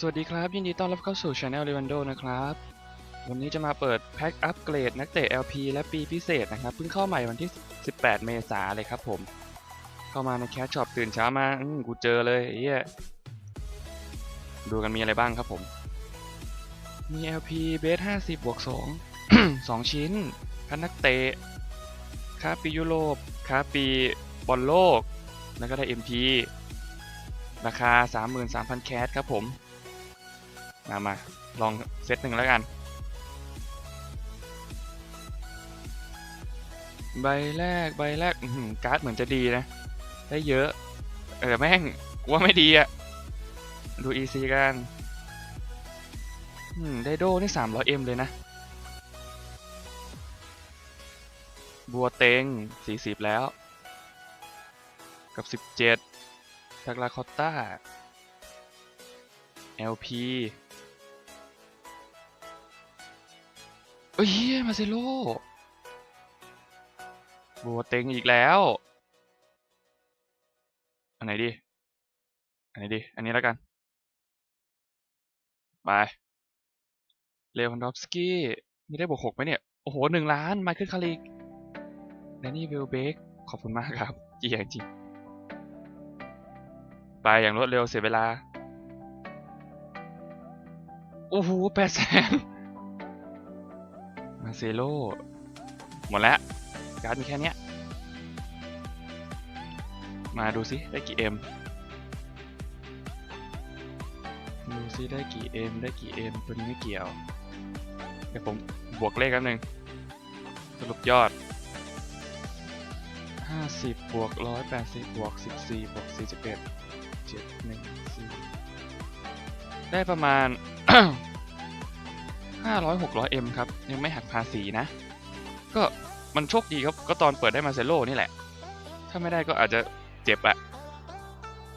สวัสดีครับ ยินดีต้อนรับเข้าสู่ Channel r e v a n d o นะครับ วันนี้จะมาเปิดแพ็คอัปเกรดนักเตะ LP และปีพิเศษนะครับ เพิ่งเข้าใหม่วันที่ 18 เมษาเลยครับผม เข้ามาในแคชช็อปตื่นเช้ามาอืมกูเจอเลยเหี้ยดูกันมีอะไรบ้างครับผม มี LP เบส 50 บวก 2 2 ชิ้นคันนักเตะค่าปียุโรปค่าปีบอลโลก แล้วก็ได้ MP ราคา 33,000 แคสครับผม มามาลองเซตหนึ่งแล้วกัน ใบแรกใบแรกการ์ดเหมือนจะดีนะ ได้เยอะ เออแม่งว่าไม่ดีอะดู EC กันไดโดนี่ 300M เลยนะ บัวเต็ง40แล้ว กับ17ทักลาคอตตา LP เอ้ยเหี้ยมาเซโลบัวเต็งอีกแล้ว อันไหนดี อันไหนดี อันนี้แล้วกัน ไป เลวันดอฟสกี้มีได้บวกหกไหมเนี่ย โอ้โหหนึ่งล้าน ไมเคิลคาริกแดนนี่เวลเบกขอบคุณมากครับเกียร์จริง ไปอย่างรวดเร็วเสียเวลา โอ้โหแปดแสน มาเซโลหมดแล้วการ์ดมีแค่นี้มาดูซิได้กี่เอ็มดูซิได้กี่เอ็มได้กี่เอ็มตัวนี้ไม่เกี่ยว เดี๋ยวผมบวกเลขกันหนึ่งสรุปยอด 50 บวก 180 บวก 14 บวก 41 7 1 4 ได้ประมาณ 500 600 M ครับ ยังไม่หักภาษีนะ ก็มันโชคดีครับ ก็ตอนเปิดได้มาเซโลนี่แหละ ถ้าไม่ได้ก็อาจจะเจ็บอะ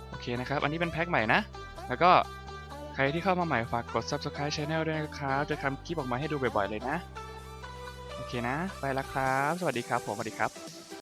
โอเคนะครับ อันนี้เป็นแพ็คใหม่นะ แล้วก็ใครที่เข้ามาใหม่ฝากกด subscribe channel ด้วยนะครับ จะทำคลิปออกมาให้ดูบ่อยๆเลยนะ โอเคนะ ไปละครับ สวัสดีครับ ผมสวัสดีครับ